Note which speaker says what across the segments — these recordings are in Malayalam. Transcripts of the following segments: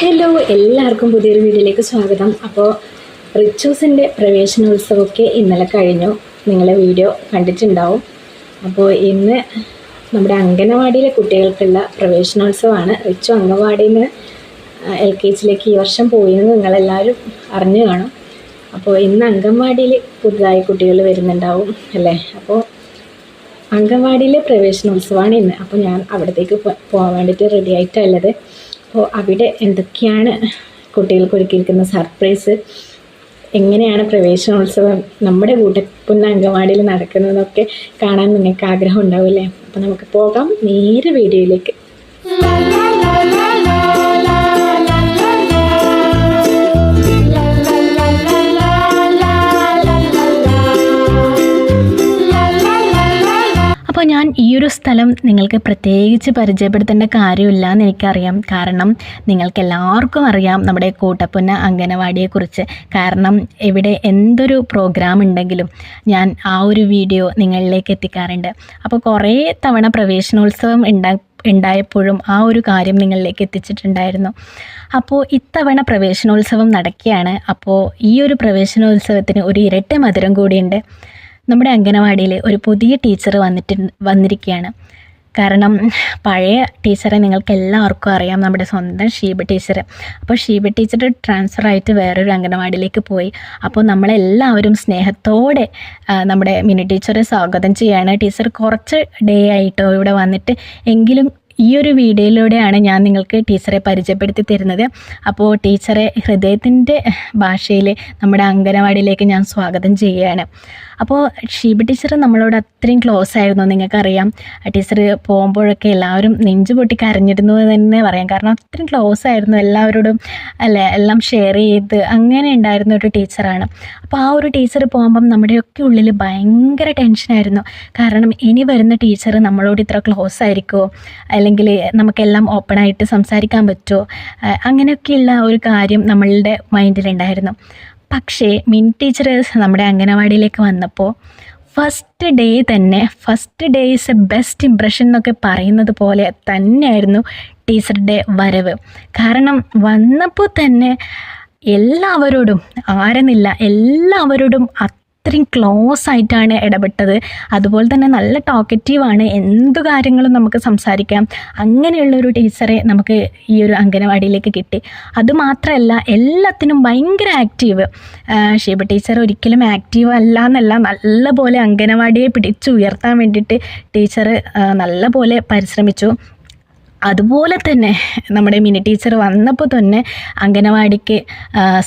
Speaker 1: ഹലോ എല്ലാവർക്കും പുതിയൊരു വീഡിയോയിലേക്ക് സ്വാഗതം. അപ്പോൾ റിച്ചൂസിന്റെ പ്രവേശനോത്സവമൊക്കെ ഇന്നലെ കഴിഞ്ഞു. നിങ്ങളെ വീഡിയോ കണ്ടിട്ടുണ്ടാവും. അപ്പോൾ ഇന്ന് നമ്മുടെ അംഗനവാടിയിലെ കുട്ടികൾക്കുള്ള പ്രവേശനോത്സവമാണ്. റിച്ചു അംഗൻവാടിയിൽ നിന്ന് എൽ കെ ജിയിലേക്ക് ഈ വർഷം പോയിന്ന് നിങ്ങളെല്ലാവരും അറിഞ്ഞു കാണും. അപ്പോൾ ഇന്ന് അംഗൻവാടിയിൽ പുതുതായി കുട്ടികൾ വരുന്നുണ്ടാവും അല്ലേ? അപ്പോൾ അംഗൻവാടിയിലെ പ്രവേശനോത്സവമാണ് ഇന്ന്. അപ്പോൾ ഞാൻ അവിടത്തേക്ക് പോകാൻ വേണ്ടിയിട്ട് റെഡി ആയിട്ടാണ് ഉള്ളത് അപ്പോൾ അവിടെ എന്തൊക്കെയാണ് കുട്ടികൾക്ക് ഒരുക്കിയിരിക്കുന്ന സർപ്രൈസ്? എങ്ങനെയാണ് പ്രവേശനോത്സവം നമ്മുടെ കൂട്ടപ്പുന്ന അംഗൻവാടിയിൽ നടക്കുന്നതൊക്കെ കാണാൻ നിങ്ങൾക്ക് ആഗ്രഹം ഉണ്ടാവില്ലേ അപ്പോൾ നമുക്ക് പോകാം. നേരെ വീഡിയോയിലേക്ക്. അപ്പോൾ ഞാൻ ഈ ഒരു സ്ഥലം നിങ്ങൾക്ക് പ്രത്യേകിച്ച് പരിചയപ്പെടുത്തേണ്ട കാര്യമില്ല എന്ന് എനിക്കറിയാം. കാരണം നിങ്ങൾക്ക് എല്ലാവർക്കും അറിയാം നമ്മുടെ കൂട്ടപ്പുന്ന അംഗനവാടിയെക്കുറിച്ച്. കാരണം ഇവിടെ എന്തൊരു പ്രോഗ്രാം ഉണ്ടെങ്കിലും ഞാൻ ആ ഒരു വീഡിയോ നിങ്ങളിലേക്ക് എത്തിക്കാറുണ്ട്. അപ്പോൾ കുറേ തവണ പ്രവേശനോത്സവം ഉണ്ടാ ഉണ്ടായപ്പോഴും ആ ഒരു കാര്യം നിങ്ങളിലേക്ക് എത്തിച്ചിട്ടുണ്ടായിരുന്നു. അപ്പോൾ ഇത്തവണ പ്രവേശനോത്സവം നടക്കുകയാണ്. അപ്പോൾ ഈ ഒരു പ്രവേശനോത്സവത്തിന് ഒരു ഇരട്ട മധുരം കൂടിയുണ്ട്. നമ്മുടെ അംഗനവാടിയിൽ ഒരു പുതിയ ടീച്ചർ വന്നിട്ട് വന്നിരിക്കുകയാണ്. കാരണം പഴയ ടീച്ചറെ നിങ്ങൾക്ക് എല്ലാവർക്കും അറിയാം നമ്മുടെ സ്വന്തം ഷീബ ടീച്ചർ അപ്പോൾ ഷീബ ടീച്ചർ ട്രാൻസ്ഫർ ആയിട്ട് വേറൊരു അംഗനവാടിയിലേക്ക് പോയി. അപ്പോൾ നമ്മളെല്ലാവരും സ്നേഹത്തോടെ നമ്മുടെ മിനി ടീച്ചറെ സ്വാഗതം ചെയ്യാണ്. ടീച്ചർ കുറച്ച് ഡേ ആയിട്ടോ ഇവിടെ വന്നിട്ട്. എങ്കിലും ഈ ഒരു വീഡിയോയിലൂടെയാണ് ഞാൻ നിങ്ങൾക്ക് ടീച്ചറെ പരിചയപ്പെടുത്തി തരുന്നത്. അപ്പോൾ ടീച്ചറെ ഹൃദയത്തിന്റെ ഭാഷയിൽ നമ്മുടെ അംഗനവാടിയിലേക്ക് ഞാൻ സ്വാഗതം ചെയ്യുകയാണ് അപ്പോൾ ഷീബ ടീച്ചർ നമ്മളോട് അത്രയും ക്ലോസ് ആയിരുന്നു നിങ്ങൾക്കറിയാം. ടീച്ചർ പോകുമ്പോഴൊക്കെ എല്ലാവരും നെഞ്ചു പൊട്ടി കരഞ്ഞിരുന്നു എന്ന് തന്നെ പറയാം. കാരണം അത്രയും ക്ലോസ് ആയിരുന്നു എല്ലാവരോടും അല്ലേ? എല്ലാം ഷെയർ ചെയ്ത് അങ്ങനെ ഉണ്ടായിരുന്ന ഒരു ടീച്ചറാണ്. അപ്പോൾ ആ ഒരു ടീച്ചർ പോകുമ്പം നമ്മുടെയൊക്കെ ഉള്ളിൽ ഭയങ്കര ടെൻഷനായിരുന്നു കാരണം ഇനി വരുന്ന ടീച്ചർ നമ്മളോട് ഇത്ര ക്ലോസ് ആയിരിക്കുമോ അല്ലെങ്കിൽ നമുക്കെല്ലാം ഓപ്പണായിട്ട് സംസാരിക്കാൻ പറ്റുമോ അങ്ങനെയൊക്കെയുള്ള ഒരു കാര്യം നമ്മളുടെ മൈൻഡിലുണ്ടായിരുന്നു പക്ഷേ മിൻ ടീച്ചർ നമ്മുടെ അംഗനവാടിയിലേക്ക് വന്നപ്പോൾ ഫസ്റ്റ് ഡേ തന്നെ first day is a best impression എന്നൊക്കെ പറയുന്നത് പോലെ തന്നെയായിരുന്നു ടീച്ചറുടെ വരവ്. കാരണം വന്നപ്പോൾ തന്നെ എല്ലാവരോടും ആരെന്നില്ല എല്ലാവരോടും അത്രയും ക്ലോസ് ആയിട്ടാണ് ഇടപെട്ടത്. അതുപോലെ തന്നെ നല്ല ടോക്കറ്റീവാണ് എന്തു കാര്യങ്ങളും നമുക്ക് സംസാരിക്കാം. അങ്ങനെയുള്ള ഒരു ടീച്ചറെ നമുക്ക് ഈ ഒരു അംഗനവാടിയിലേക്ക് കിട്ടി. അതുമാത്രമല്ല എല്ലാത്തിനും ഭയങ്കര ആക്റ്റീവ് ഷീബ ടീച്ചർ ഒരിക്കലും ആക്റ്റീവ് അല്ല എന്നല്ല നല്ലപോലെ അംഗനവാടിയെ പിടിച്ചു ഉയർത്താൻ വേണ്ടിയിട്ട് ടീച്ചർ നല്ലപോലെ പരിശ്രമിച്ചു. അതുപോലെ തന്നെ നമ്മുടെ മിനി ടീച്ചർ വന്നപ്പോൾ തന്നെ അംഗനവാടിക്ക്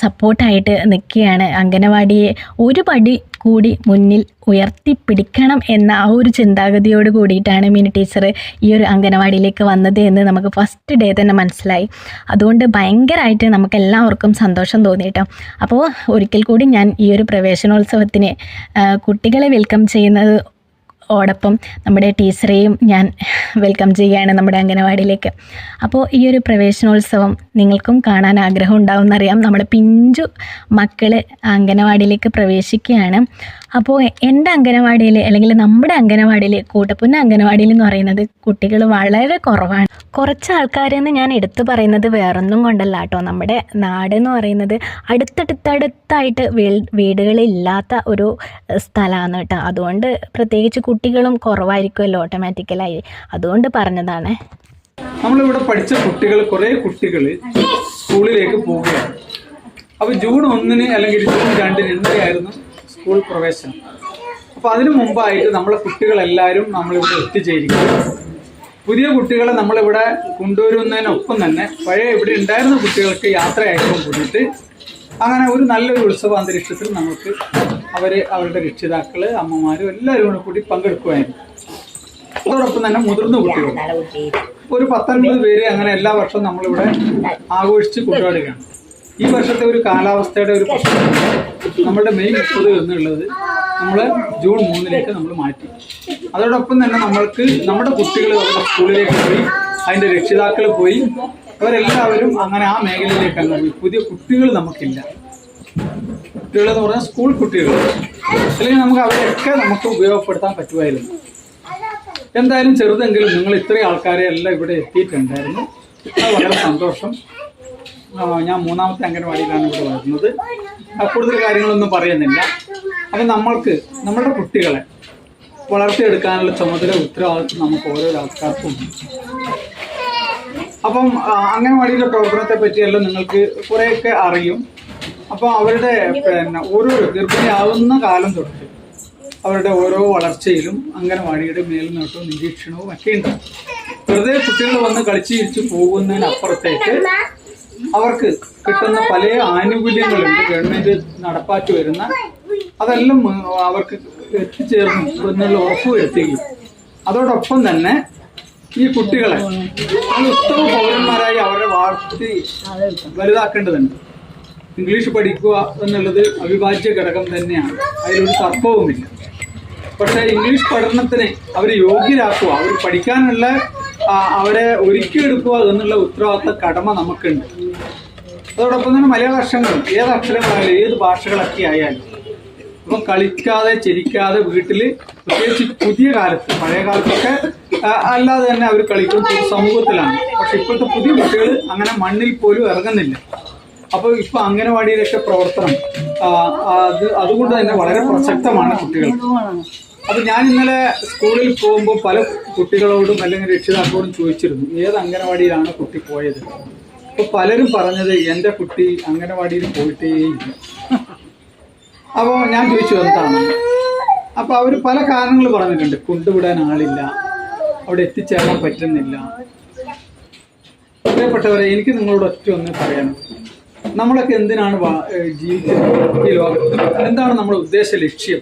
Speaker 1: സപ്പോർട്ടായിട്ട് നിൽക്കുകയാണ്. അംഗനവാടിയെ ഒരു പടി കൂടി മുന്നിൽ ഉയർത്തിപ്പിടിക്കണം എന്ന ആ ഒരു ചിന്താഗതിയോട് കൂടിയിട്ടാണ് മിനി ടീച്ചർ ഈ ഒരു അംഗനവാടിയിലേക്ക് വന്നത് എന്ന് നമുക്ക് ഫസ്റ്റ് ഡേ തന്നെ മനസ്സിലായി. അതുകൊണ്ട് ഭയങ്കരമായിട്ട് നമുക്ക് എല്ലാവർക്കും സന്തോഷം തോന്നി കേട്ടോ അപ്പോൾ ഒരിക്കൽ കൂടി ഞാൻ ഈ ഒരു പ്രവേശനോത്സവത്തിന് കുട്ടികളെ വെൽക്കം ചെയ്യുന്നത് ഓടൊപ്പം നമ്മുടെ ടീച്ചറെയും ഞാൻ വെൽക്കം ചെയ്യുകയാണ് നമ്മുടെ അംഗനവാടിയിലേക്ക്. അപ്പോൾ ഈ ഒരു പ്രവേശനോത്സവം നിങ്ങൾക്കും കാണാൻ ആഗ്രഹം ഉണ്ടാവും ഉണ്ടാവുമെന്നറിയാം. നമ്മുടെ പിഞ്ചു മക്കൾ അംഗനവാടിയിലേക്ക് പ്രവേശിക്കുകയാണ്. അപ്പോൾ എന്റെ അംഗനവാടിയിൽ അല്ലെങ്കിൽ നമ്മുടെ അംഗനവാടിയിൽ കൂട്ടപ്പുന്ന അംഗനവാടിയിൽ എന്ന് പറയുന്നത് കുട്ടികൾ വളരെ കുറവാണ്. കുറച്ച് ആൾക്കാരെന്ന് ഞാൻ എടുത്തു പറയുന്നത് വേറൊന്നും കൊണ്ടല്ല കേട്ടോ. നമ്മുടെ നാട് എന്ന് പറയുന്നത് അടുത്തടുത്തടുത്തായിട്ട് വീടുകളില്ലാത്ത ഒരു സ്ഥലമാണ് കേട്ടോ. അതുകൊണ്ട് പ്രത്യേകിച്ച് കുട്ടികളും കുറവായിരിക്കുമല്ലോ ഓട്ടോമാറ്റിക്കലായി അതുകൊണ്ട് പറഞ്ഞതാണ്.
Speaker 2: നമ്മളിവിടെ പഠിച്ച കുട്ടികൾ കുറേ കുട്ടികൾ സ്കൂളിലേക്ക് പോവുകയാണ്. അപ്പോൾ ജൂൺ ഒന്നിന് അല്ലെങ്കിൽ ജൂൺ രണ്ടിന് ഇന്നലെയായിരുന്നു സ്കൂൾ പ്രവേശനം. അപ്പൊ അതിനു മുമ്പായിട്ട് നമ്മളെ കുട്ടികളെല്ലാവരും നമ്മളിവിടെ എത്തിച്ചേരിക്കും പുതിയ കുട്ടികളെ നമ്മളിവിടെ കൊണ്ടുവരുന്നതിനൊപ്പം തന്നെ പഴയ ഇവിടെ ഉണ്ടായിരുന്ന കുട്ടികൾക്ക് യാത്ര അയക്കാൻ കൂടിയിട്ട് അങ്ങനെ ഒരു നല്ലൊരു ഉത്സവ അന്തരീക്ഷത്തിൽ നമുക്ക് അവർ അവരുടെ രക്ഷിതാക്കൾ അമ്മമാരും എല്ലാവരും കൂടെ കൂടി പങ്കെടുക്കുമായിരുന്നു അതോടൊപ്പം തന്നെ മുതിർന്ന കുട്ടികൾ ഒരു പത്തൊൻപത് പേര് അങ്ങനെ എല്ലാ വർഷവും നമ്മളിവിടെ ആഘോഷിച്ച് കൊണ്ടാടുകയാണ് ഈ വർഷത്തെ ഒരു കാലാവസ്ഥയുടെ ഒരു പ്രശ്നം. നമ്മുടെ മെയ് മുപ്പത് എന്നുള്ളത് നമ്മൾ ജൂൺ മൂന്നിലേക്ക് നമ്മൾ മാറ്റി. അതോടൊപ്പം തന്നെ നമ്മൾക്ക് നമ്മുടെ കുട്ടികൾ അവരുടെ സ്കൂളിലേക്ക് പോയി അതിന്റെ രക്ഷിതാക്കൾ പോയി അവരെല്ലാവരും അങ്ങനെ ആ മേഖലയിലേക്ക് പോയി. പുതിയ കുട്ടികൾ നമുക്കില്ല. കുട്ടികൾ എന്ന് പറഞ്ഞാൽ സ്കൂൾ കുട്ടികൾ. അല്ലെങ്കിൽ നമുക്ക് അവരെയൊക്കെ നമുക്ക് ഉപയോഗപ്പെടുത്താൻ പറ്റുമായിരുന്നു. എന്തായാലും ചെറുതെങ്കിലും നിങ്ങൾ ഇത്രയും ആൾക്കാരെ എല്ലാം ഇവിടെ എത്തിയിട്ടുണ്ടായിരുന്നു. വളരെ സന്തോഷം. ഞാൻ മൂന്നാമത്തെ അംഗൻവാടിയിലാണ് ഇവിടെ വരുന്നത്. കൂടുതൽ കാര്യങ്ങളൊന്നും പറയുന്നില്ല. അപ്പം നമ്മൾക്ക് നമ്മുടെ കുട്ടികളെ വളർത്തിയെടുക്കാനുള്ള ചുമതല ഉത്തരവാദിത്വം നമുക്ക് ഓരോ ആൾക്കാർക്കും അപ്പം അംഗൻവാടിയുടെ പ്രവർത്തനത്തെ പറ്റിയെല്ലാം നിങ്ങൾക്ക് കുറേയൊക്കെ അറിയും. അപ്പോൾ അവരുടെ പിന്നെ ഓരോ ഗർഭിണിയാവുന്ന കാലം തൊട്ട് അവരുടെ ഓരോ വളർച്ചയിലും അംഗനവാടിയുടെ മേൽനോട്ടവും നിരീക്ഷണവും ഒക്കെ ഉണ്ട്. വെറുതെ കുട്ടികൾ വന്ന് കളിച്ച് ചിരിച്ച് പോകുന്നതിനപ്പുറത്തേക്ക് അവർക്ക് കിട്ടുന്ന പല ആനുകൂല്യങ്ങളും ഗവൺമെന്റ് നടപ്പാക്കി വരുന്ന അതെല്ലാം അവർക്ക് എത്തിച്ചേർന്നു എന്നുള്ള ഉറപ്പ് ഉറപ്പുവരുത്തുകയും അതോടൊപ്പം തന്നെ ഈ കുട്ടികളെ ഉത്തമ പൗരന്മാരായി അവരെ വാഴ്ത്തി വലുതാക്കേണ്ടതുണ്ട്. ഇംഗ്ലീഷ് പഠിക്കുക എന്നുള്ളത് അവിഭാജ്യ ഘടകം തന്നെയാണ്. അതിലൊരു തർക്കവുമില്ല. പക്ഷേ ഇംഗ്ലീഷ് പഠനത്തിന് അവർ യോഗ്യരാക്കുക അവർ പഠിക്കാനുള്ള അവരെ ഒരുക്കി എടുക്കുക എന്നുള്ള ഉത്തരവാദിത്ത കടമ നമുക്കുണ്ട്. അതോടൊപ്പം തന്നെ മലയാള അക്ഷരങ്ങൾ ഏത് അക്ഷരങ്ങളായാലും ഏത് ഭാഷകളൊക്കെ ആയാലും ഇപ്പം കളിക്കാതെ ചിരിക്കാതെ വീട്ടിൽ പ്രത്യേകിച്ച് പുതിയ കാലത്ത് പഴയ കാലത്തൊക്കെ അല്ലാതെ തന്നെ അവർ കളിക്കും സമൂഹത്തിലാണ്. പക്ഷെ ഇപ്പോഴത്തെ പുതിയ കുട്ടികൾ അങ്ങനെ മണ്ണിൽ പോലും ഇറങ്ങുന്നില്ല. അപ്പോൾ ഇപ്പൊ അംഗനവാടിയിലൊക്കെ പ്രവർത്തനം അത് അതുകൊണ്ട് തന്നെ വളരെ പ്രസക്തമാണ് കുട്ടികൾ അപ്പൊ ഞാൻ ഇന്നലെ സ്കൂളിൽ പോകുമ്പോൾ പല കുട്ടികളോടും അല്ലെങ്കിൽ രക്ഷിതാക്കളോടും ചോദിച്ചിരുന്നു ഏത് അംഗനവാടിയിലാണ് കുട്ടി പോയത്? അപ്പൊ പലരും പറഞ്ഞത് എന്റെ കുട്ടി അംഗനവാടിയിൽ പോയിട്ടേ ഇല്ല അപ്പോൾ ഞാൻ ചോദിച്ചു എന്താണ്? അപ്പോൾ അവർ പല കാരണങ്ങൾ പറഞ്ഞിട്ടുണ്ട് കൊണ്ടുവിടാൻ ആളില്ല അവിടെ എത്തിച്ചേരാൻ പറ്റുന്നില്ല. പ്രിയപ്പെട്ടവരെ എനിക്ക് നിങ്ങളോട് ഒറ്റ ഒന്ന് പറയണം. നമ്മളൊക്കെ എന്തിനാണ് ജീവിക്കുന്നത് ഈ ലോകത്ത്? എന്താണ് നമ്മുടെ ഉദ്ദേശ ലക്ഷ്യം?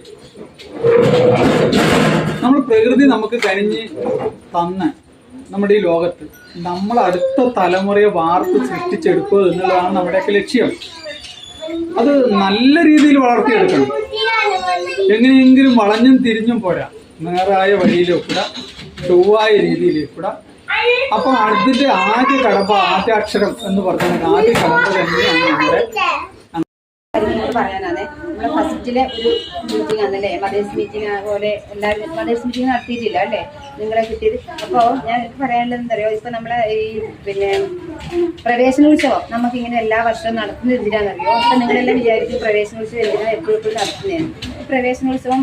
Speaker 2: നമ്മൾ പ്രകൃതി നമുക്ക് കനിഞ്ഞ് തന്ന നമ്മുടെ ഈ ലോകത്ത് നമ്മൾ അടുത്ത തലമുറയെ വാർത്ത് സൃഷ്ടിച്ചെടുക്കുക എന്നുള്ളതാണ് നമ്മുടെയൊക്കെ ലക്ഷ്യം. അത് നല്ല രീതിയിൽ വളർത്തിയെടുക്കണം. എങ്ങനെയെങ്കിലും വളഞ്ഞും തിരിഞ്ഞും പോരാ. നേരായ വഴിയിലേക്കൂടെ ചൊവ്വായ രീതിയിലേക്കൂടെ. അപ്പൊ അതിന്റെ ആദ്യ കടമ്പ ആദ്യാക്ഷരം എന്ന് പറഞ്ഞാൽ ആദ്യ കടമ്പ തന്നെയാണ് നമ്മുടെ
Speaker 3: പറയാനാണ്. നമ്മുടെ ഫസ്റ്റിലെ ഒരു മീറ്റിംഗ് ആണല്ലേ മദേഴ്സ് മീറ്റിംഗ് പോലെ എല്ലാവരും മദേഴ്സ് മീറ്റിംഗ് നടത്തിയിട്ടില്ല അല്ലേ? നിങ്ങളെ കിട്ടിയത്. അപ്പോൾ ഞാൻ പറയാനുള്ളത് എന്താ പറയുക ഇപ്പം നമ്മളെ ഈ പിന്നെ പ്രവേശനോത്സവം നമുക്ക് ഇങ്ങനെ എല്ലാ വർഷവും നടത്തുന്നത് എന്തിനാണെന്നറിയോ അപ്പം നിങ്ങളെല്ലാം വിചാരിക്കും പ്രവേശനോത്സവം എന്തിനാണ് എപ്പോഴും എപ്പോഴും നടത്തുന്നതാണ് പ്രവേശനോത്സവം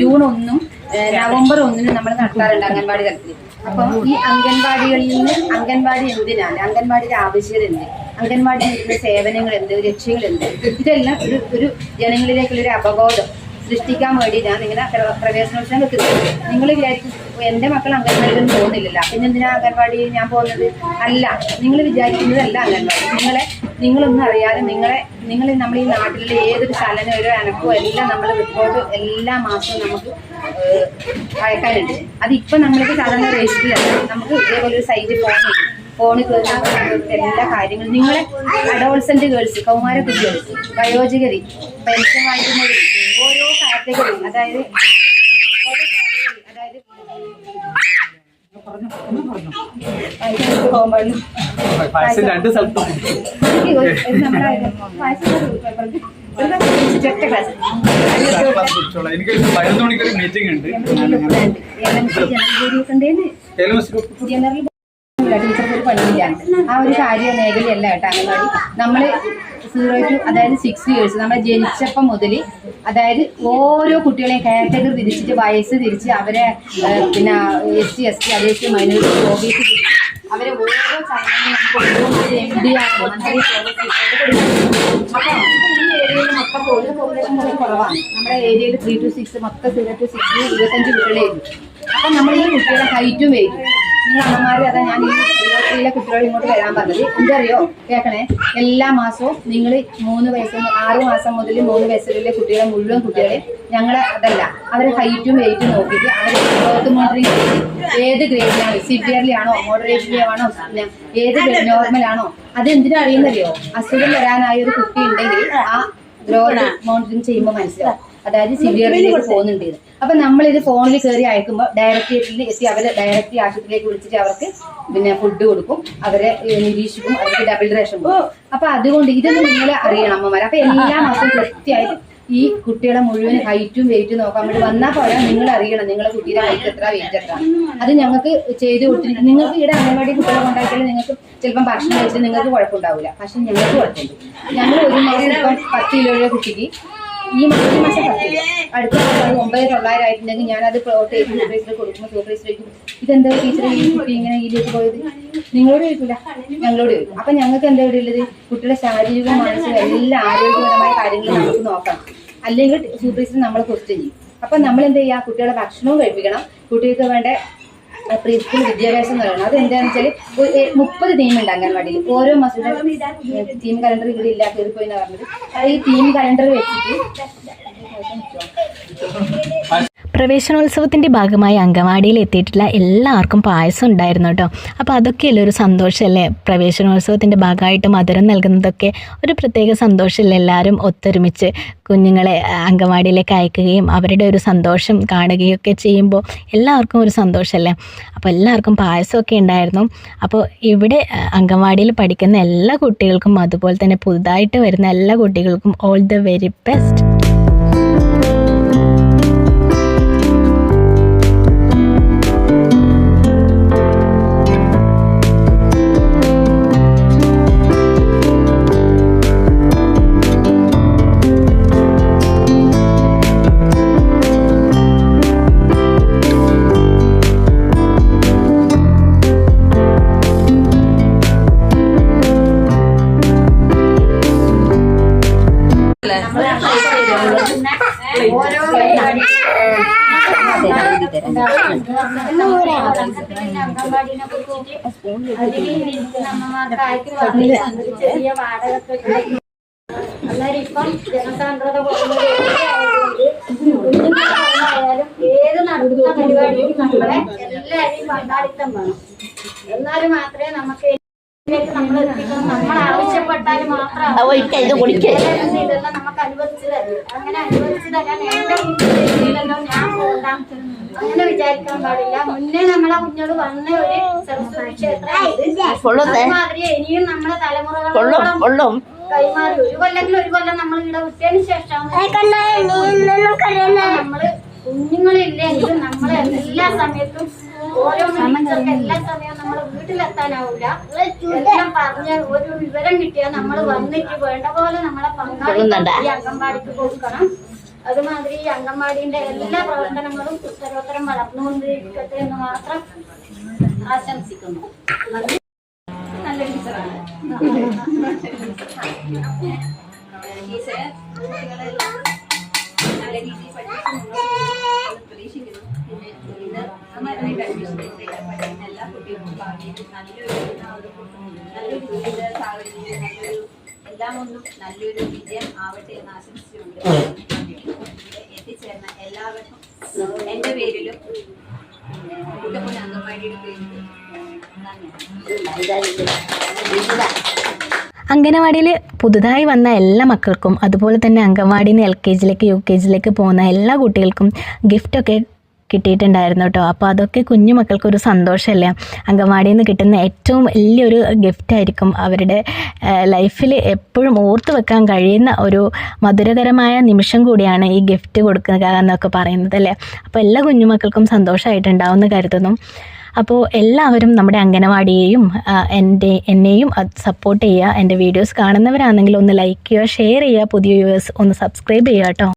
Speaker 3: ജൂൺ ഒന്നും നവംബർ ഒന്നിനും നമ്മൾ നടത്താറുണ്ട് അംഗൻവാടി തലത്തിൽ അപ്പം ഈ അംഗൻവാടികളിൽ നിന്ന് അംഗൻവാടി എന്തിനാണ്? അംഗൻവാടിയുടെ ആവശ്യകത എന്ത്? അംഗൻവാടി നൽകുന്ന സേവനങ്ങൾ എന്ത് രക്ഷകൾ എന്ത്? ഇതെല്ലാം ഒരു ഒരു ജനങ്ങളിലേക്കുള്ള ഒരു സൃഷ്ടിക്കാൻ വേണ്ടിയിട്ടാണ് ഇങ്ങനെ പ്ര- പ്രവേശനോത്സവം വെക്കുന്നത്. നിങ്ങൾ വിചാരിക്കും എന്റെ മക്കൾ അംഗൻവാടിയിലൊന്നും പോകുന്നില്ലല്ലോ. പിന്നെ എന്തിനാ അംഗൻവാടിയിൽ ഞാൻ പോകുന്നത്? അല്ല നിങ്ങൾ വിചാരിക്കുന്നതല്ല അംഗൻവാടി. നിങ്ങളെ നിങ്ങളൊന്നും അറിയാതെ നിങ്ങളെ നിങ്ങൾ നമ്മൾ ഈ നാട്ടിലെ ഏതൊരു ചലനമോ അനക്കോ എല്ലാം നമ്മൾ റിപ്പോർട്ട് എല്ലാ മാസവും നമുക്ക് അയക്കാനുണ്ട്. അതിപ്പോ നമ്മൾക്ക് സാധാരണ രജിസ്റ്ററിലല്ല. നമുക്ക് ഇതേപോലെ ഒരു സൈറ്റ് ഫോൺ ഫോണിൽ കയറി എല്ലാ കാര്യങ്ങളും. നിങ്ങളെ അഡോൾസെന്റ് ഗേൾസ് കൗമാര കുട്ടികൾ വയോജകരി പെൻഷൻ വാങ്ങിക്കുന്നവർ ഓരോ കാറ്റഗറി അതായത് അതായത് എനിക്ക്
Speaker 2: പതിനൊന്ന് മണിക്കൊരു മീറ്റിംഗ് ഉണ്ട്.
Speaker 3: പുതിയ ടീച്ചർക്ക് ഒരു പണിയില്ല. ആ ഒരു കാര്യ മേഖലയല്ല കേട്ടോ അംഗൻവാടി. നമ്മൾ സീറോ ടു അതായത് സിക്സ് ഇയേഴ്സ് നമ്മൾ ജനിച്ചപ്പം മുതൽ അതായത് ഓരോ കുട്ടികളെയും കാറ്റഗറി തിരിച്ചിട്ട് വയസ്സ് തിരിച്ച് അവരെ പിന്നെ എസ് സി എസ് ടി അതേ മൈനോറിറ്റി ഒ ബി സി അവരെ ഓരോ ചടങ്ങിലും എം ഡി ആണ് മൊത്തം പോലും പോപ്പുലേഷൻ വളരെ കുറവാണ്. നമ്മുടെ ഏരിയയിൽ ത്രീ ടു സിക്സ് മൊത്തം സീറോ ടു സിക്സ് ഇരുപത്തഞ്ച് കുട്ടികളേ അപ്പം നമ്മൾ ഈ കുട്ടികളെ ഹൈറ്റും വെയിറ്റും നിങ്ങൾ അതാ ഞാൻ കുട്ടികളോട് ഇങ്ങോട്ട് വരാൻ പറഞ്ഞത്. എന്തറിയോ കേൾക്കണേ എല്ലാ മാസവും നിങ്ങൾ മൂന്ന് വയസ്സ് ആറ് മാസം മുതൽ മൂന്ന് വയസ്സിലെ കുട്ടികളെ മുഴുവൻ കുട്ടികളെ ഞങ്ങളെ അതല്ല അവരെ ഹൈറ്റും വെയിറ്റും നോക്കിയിട്ട് അവരെ ഗ്രോത്ത് ഏത് ഗ്രേഡിലാണ് സിവിയർലി ആണോ മോഡറേറ്റ്ലി ആണോ ഏത് നോർമൽ ആണോ അത് എന്തിനാ അറിയുന്നറിയോ അസുഖം വരാനായ ഒരു കുട്ടി ഉണ്ടെങ്കിൽ ആ ഗ്രോത്ത് മോണിറ്ററിംഗ് ചെയ്യുമ്പോൾ മനസ്സിലാവും. അതായത് സിവിയറിലേക്ക് പോകുന്നുണ്ട് ഇത്. അപ്പൊ നമ്മൾ ഇത് ഫോണിൽ കയറി അയക്കുമ്പോൾ ഡയറക്ടറേറ്റിൽ എത്തി അവരെ ഡയറക്റ്റ് ആശുപത്രിയിലേക്ക് വിളിച്ചിട്ട് അവർക്ക് പിന്നെ ഫുഡ് കൊടുക്കും. അവരെ നിരീക്ഷിക്കും അവർക്ക് ഡബിൾ റേഷൻ കൊടുക്കും. അപ്പൊ അതുകൊണ്ട് ഇതൊന്നും നിങ്ങൾ അറിയണം അമ്മമാർ അപ്പൊ എല്ലാ മാസവും കൃത്യമായിട്ട് ഈ കുട്ടികളെ മുഴുവൻ ഹൈറ്റും വെയിറ്റും നോക്കാൻ വേണ്ടി വന്നാൽ പോലെ നിങ്ങൾ അറിയണം നിങ്ങളെ കുട്ടിയുടെ ഹൈറ്റ് എത്ര വെയിറ്റ് എത്ര. അത് ഞങ്ങൾക്ക് ചെയ്ത് കൊടുത്തിട്ടുണ്ട് നിങ്ങൾക്ക് ഇവിടെ അംഗൻവാടി കുട്ടികളെ കൊണ്ടാക്കിയാൽ നിങ്ങൾക്ക് ചിലപ്പം ഭക്ഷണം കഴിച്ചിട്ട് നിങ്ങൾക്ക് കുഴപ്പമുണ്ടാവില്ല പക്ഷെ ഞങ്ങൾക്ക് കുഴപ്പമുണ്ട്. ഞങ്ങൾ ഒരു മാസം ഇപ്പം പത്ത് കിലോയുടെ കുട്ടിക്ക് ഈ മാസം മാസം അടുത്ത മാസം ഒമ്പത് തൊള്ളായിരം ആയിട്ടുണ്ടെങ്കിൽ ഞാനത് പ്ലോട്ട് ചെയ്ത് സൂപ്പർവൈസർ കൊടുക്കുമ്പോൾ സൂപ്പർവൈസർ ചോദിക്കും ഇതെന്താ ടീച്ചർ ഈ കുട്ടി ഇങ്ങനെ ഇതിലേക്ക് പോയത്? നിങ്ങളോട് ചോദിക്കില്ല ഞങ്ങളോട് ചോദിക്കും. അപ്പൊ ഞങ്ങൾക്ക് എന്താ ഇവിടെ ഉള്ളത്? കുട്ടിയുടെ ശാരീരികവും മാനസികവും എല്ലാ ആരോഗ്യപരമായ കാര്യങ്ങളും നമുക്ക് നോക്കണം. അല്ലെങ്കിൽ സൂപ്പർവൈസർ നമ്മളെ ക്വസ്റ്റ്യൻ ചെയ്യും. അപ്പൊ നമ്മൾ എന്ത് ചെയ്യുക കുട്ടികളെ ഭക്ഷണവും കഴിപ്പിക്കണം. കുട്ടികൾക്ക് വേണ്ട പ്രീ സ്കൂൾ വിദ്യാഭ്യാസം പറയുന്നത്. അത് എന്താണെന്ന് വെച്ചാൽ മുപ്പത് തീം ഉണ്ട് അംഗൻവാടിയിൽ. ഓരോ മാസത്തെ തീം കലണ്ടർ ഇവിടെ ഇല്ല കയറിപ്പോയി എന്ന് പറഞ്ഞത്. ഈ തീം കലണ്ടർ വെച്ചിട്ട്
Speaker 1: പ്രവേശനോത്സവത്തിന്റെ ഭാഗമായി അങ്കവാടിയിൽ എത്തിയിട്ടുള്ള എല്ലാവർക്കും പായസം ഉണ്ടായിരുന്നു കേട്ടോ. അപ്പോൾ അതൊക്കെയല്ലേ ഒരു സന്തോഷമല്ലേ പ്രവേശനോത്സവത്തിന്റെ ഭാഗമായിട്ട് മധുരം നൽകുന്നതൊക്കെ ഒരു പ്രത്യേക സന്തോഷമല്ലേ എല്ലാവരും ഒത്തൊരുമിച്ച് കുഞ്ഞുങ്ങളെ അങ്കവാടിയിലേക്ക് അയക്കുകയും അവരുടെ ഒരു സന്തോഷം കാണുകയൊക്കെ ചെയ്യുമ്പോൾ എല്ലാവർക്കും ഒരു സന്തോഷമല്ലേ അപ്പോൾ എല്ലാവർക്കും പായസമൊക്കെ ഉണ്ടായിരുന്നു. അപ്പോൾ ഇവിടെ അങ്കവാടിയിൽ പഠിക്കുന്ന എല്ലാ കുട്ടികൾക്കും അതുപോലെ തന്നെ പുതുതായിട്ട് വരുന്ന എല്ലാ കുട്ടികൾക്കും ഓൾ ദ വെരി ബെസ്റ്റ്
Speaker 4: അന്നേരം ഇപ്പം ജനസാന്ദ്രത കുഞ്ഞുങ്ങളായാലും ഏത് നടത്തുന്ന പരിപാടിയും നമ്മളെ എല്ലാവരെയും മാത്രമേ നമുക്ക് നമ്മൾ നമ്മൾ ആവശ്യപ്പെട്ടാൽ മാത്രം നമുക്ക് അനുവദിച്ചു തരും അങ്ങനെ അനുവദിച്ചു തരാൻ വീട്ടിലല്ലോ ഞാൻ പോകാം അങ്ങനെ വിചാരിക്കാൻ പാടില്ല. മുന്നേ നമ്മളെ കുഞ്ഞോട് വന്ന ഒരു സരസ്വതി ക്ഷേത്രം അതുമാതിരി ഇനിയും നമ്മുടെ തലമുറകളോളം കൈമാറി. ഒരു കൊല്ലെങ്കിൽ ഒരു കൊല്ലം നമ്മൾ ഇവിടെ വിട്ടതിന് ശേഷം നമ്മൾ കുഞ്ഞുങ്ങളില്ലെങ്കിലും നമ്മൾ എല്ലാ സമയത്തും ഓരോ മിനിറ്റൊക്കെ എല്ലാ സമയവും നമ്മൾ വീട്ടിലെത്താനാവില്ല എല്ലാം പറഞ്ഞ ഒരു വിവരം കിട്ടിയാൽ നമ്മൾ വന്നിട്ട് വേണ്ട പോലെ നമ്മളെ പങ്കാളി അംഗൻവാടിക്ക് കൊടുക്കണം. അതുമാതിരി അംഗൻവാടിന്റെ എല്ലാ പ്രവർത്തനങ്ങളും ഉത്തരോത്തരം വളർന്നുകൊണ്ടിരിക്കട്ടെ എന്ന് മാത്രം ആശംസിക്കുന്നു. നല്ല ടീച്ചറാണ്.
Speaker 3: നല്ല രീതിയിൽ പിന്നെ എല്ലാ നല്ലൊരു സാഹചര്യം നല്ലൊരു എല്ലാം ഒന്നും നല്ലൊരു വിജയം ആവട്ടെ എന്ന് ആശംസിച്ചുകൊണ്ട് എത്തിച്ചേർന്ന എല്ലാവർക്കും എന്റെ പേരിലും കുട്ടപ്പുഴ അംഗൻവാടിയുടെ പേരിലും
Speaker 1: അംഗനവാടിയിൽ പുതുതായി വന്ന എല്ലാ മക്കൾക്കും അതുപോലെ തന്നെ അംഗൻവാടിയിൽ നിന്ന് എൽ കെ ജിയിലേക്ക് യു കെ ജിയിലേക്ക് പോകുന്ന എല്ലാ കുട്ടികൾക്കും ഗിഫ്റ്റൊക്കെ കിട്ടിയിട്ടുണ്ടായിരുന്നു കേട്ടോ. അപ്പോൾ അതൊക്കെ കുഞ്ഞു മക്കൾക്കൊരു സന്തോഷമല്ലേ? അംഗൻവാടിയിൽ നിന്ന് കിട്ടുന്ന ഏറ്റവും വലിയൊരു ഗിഫ്റ്റായിരിക്കും അവരുടെ ലൈഫിൽ എപ്പോഴും ഓർത്ത് വെക്കാൻ കഴിയുന്ന ഒരു മധുരകരമായ നിമിഷം കൂടിയാണ് ഈ ഗിഫ്റ്റ് കൊടുക്കുക എന്നൊക്കെ പറയുന്നത് അല്ലേ? അപ്പോൾ എല്ലാ കുഞ്ഞുമക്കൾക്കും സന്തോഷമായിട്ടുണ്ടാവും എന്ന് കരുതുന്നു. അപ്പോൾ എല്ലാവരും നമ്മുടെ അംഗനവാടിയെയും എന്റെ എന്നെയും സപ്പോർട്ട് ചെയ്യുക. എന്റെ വീഡിയോസ് കാണുന്നവരാണെങ്കിൽ ഒന്ന് ലൈക്ക് ചെയ്യുക ഷെയർ ചെയ്യുക. പുതിയ വ്യൂവേഴ്സ് ഒന്ന് സബ്സ്ക്രൈബ് ചെയ്യുക കേട്ടോ.